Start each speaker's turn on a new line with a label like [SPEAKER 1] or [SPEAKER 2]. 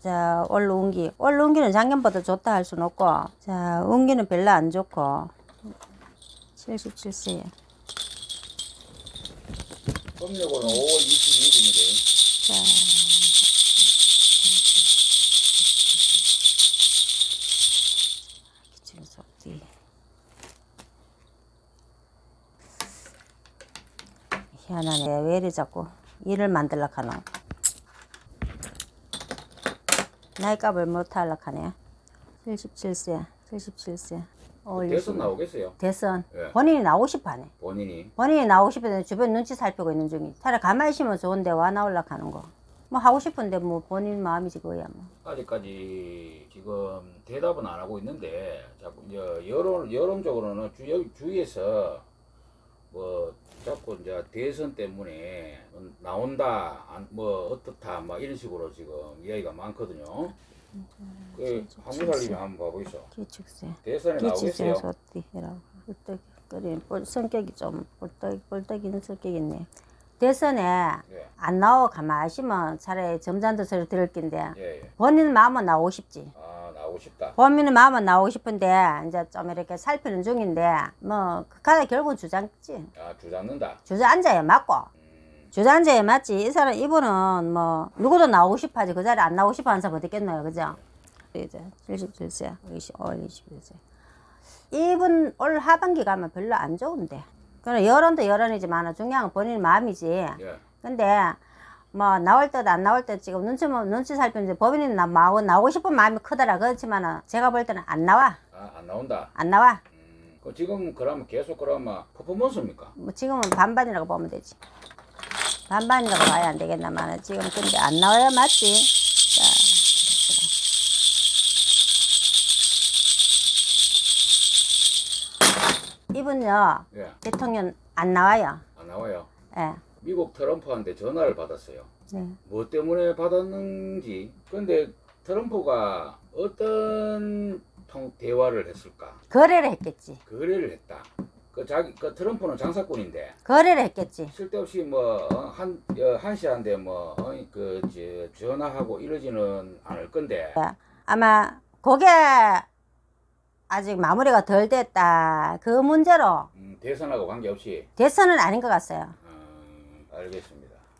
[SPEAKER 1] 자, 올 운기. 올 운기는 작년보다 좋다 할 수는 없고, 자, 운기는 별로 안 좋고, 77세.
[SPEAKER 2] 음력으로는 5월 22일입니다.
[SPEAKER 1] 자, 기침 속뒤. 희한하네. 왜 이리 자꾸 일을 만들려 하노? 나이값을 못 하려 하네. 77세, 77세. 올
[SPEAKER 2] 대선
[SPEAKER 1] 20.
[SPEAKER 2] 나오겠어요.
[SPEAKER 1] 대선.
[SPEAKER 2] 예.
[SPEAKER 1] 본인이 나오고 싶어 하네.
[SPEAKER 2] 본인이.
[SPEAKER 1] 본인이 나오고 싶은데 주변 눈치 살피고 있는 중이. 차라리 가만히 있으면 좋은데 와 나올라 하는 거. 뭐 하고 싶은데 뭐 본인 마음이지 그거야 뭐.
[SPEAKER 2] 아직까지 지금 대답은 안 하고 있는데 자꾸 이제 여론 여론적으로는 주, 주위에서 뭐 자꾸 이제 대선 때문에 나온다 안, 뭐 어떻다 막 이런 식으로 지금 이야기가 많거든요. 그 한무살님이 한번 봐보이소.
[SPEAKER 1] 기축세.
[SPEAKER 2] 대선에
[SPEAKER 1] 기축세
[SPEAKER 2] 나오겠어요.
[SPEAKER 1] 거리 볼 성격이 좀 볼떡 볼떡 있는 성격이 있네. 대선에
[SPEAKER 2] 예,
[SPEAKER 1] 안 나오 가만히 있으면 차라리 점잖은 소리 들을 낀데
[SPEAKER 2] 예, 예.
[SPEAKER 1] 본인 마음은 나오고 싶지.
[SPEAKER 2] 싶다.
[SPEAKER 1] 본인의 마음은 나오고 싶은데 이제 좀 이렇게 살피는 중인데 뭐 그카다 결국은 주장지.
[SPEAKER 2] 아 주잡는다.
[SPEAKER 1] 주저앉아야 맞고.
[SPEAKER 2] 음,
[SPEAKER 1] 주저앉아야 맞지. 이 사람 이분은 뭐 누구도 나오고 싶어하지. 그 자리에 안 나오고 싶어 하는 사람 어디 있겠노요? 그죠? 이제 77세 5월 21세. 이분 올 하반기 가면 별로 안 좋은데. 그래 여론도 여론이지만 중요한 건 본인 마음이지.
[SPEAKER 2] 예.
[SPEAKER 1] 근데 뭐 나올 듯 안 나올 듯 지금 눈치 뭐 눈치 살피는데 법인이 나 나오고 나오고 싶은 마음이 크더라 그렇지만은 제가 볼 때는 안 나와
[SPEAKER 2] 아 안 나온다.
[SPEAKER 1] 안 나와
[SPEAKER 2] 음, 그 지금 그러면 계속 그러면 퍼포먼스입니까?
[SPEAKER 1] 뭐 지금은 반반이라고 보면 되지. 반반이라고 봐야 안 되겠나만 지금 근데 안 나와야 맞지. 자, 이분요
[SPEAKER 2] 예.
[SPEAKER 1] 대통령 안 나와요.
[SPEAKER 2] 안 나와요.
[SPEAKER 1] 예.
[SPEAKER 2] 미국 트럼프한테 전화를 받았어요.
[SPEAKER 1] 네.
[SPEAKER 2] 뭐 때문에 받았는지. 근데 트럼프가 어떤 통 대화를 했을까?
[SPEAKER 1] 거래를 했겠지.
[SPEAKER 2] 거래를 했다. 그 자기 그 트럼프는 장사꾼인데
[SPEAKER 1] 거래를 했겠지.
[SPEAKER 2] 쓸데없이 뭐한 한시한데 뭐그 전화하고 이러지는 않을 건데.
[SPEAKER 1] 예. 아마 그게 아직 마무리가 덜 됐다. 그 문제로
[SPEAKER 2] 음, 대선하고 관계없이
[SPEAKER 1] 대선은 아닌 것 같아요.
[SPEAKER 2] 음, 알겠습니다.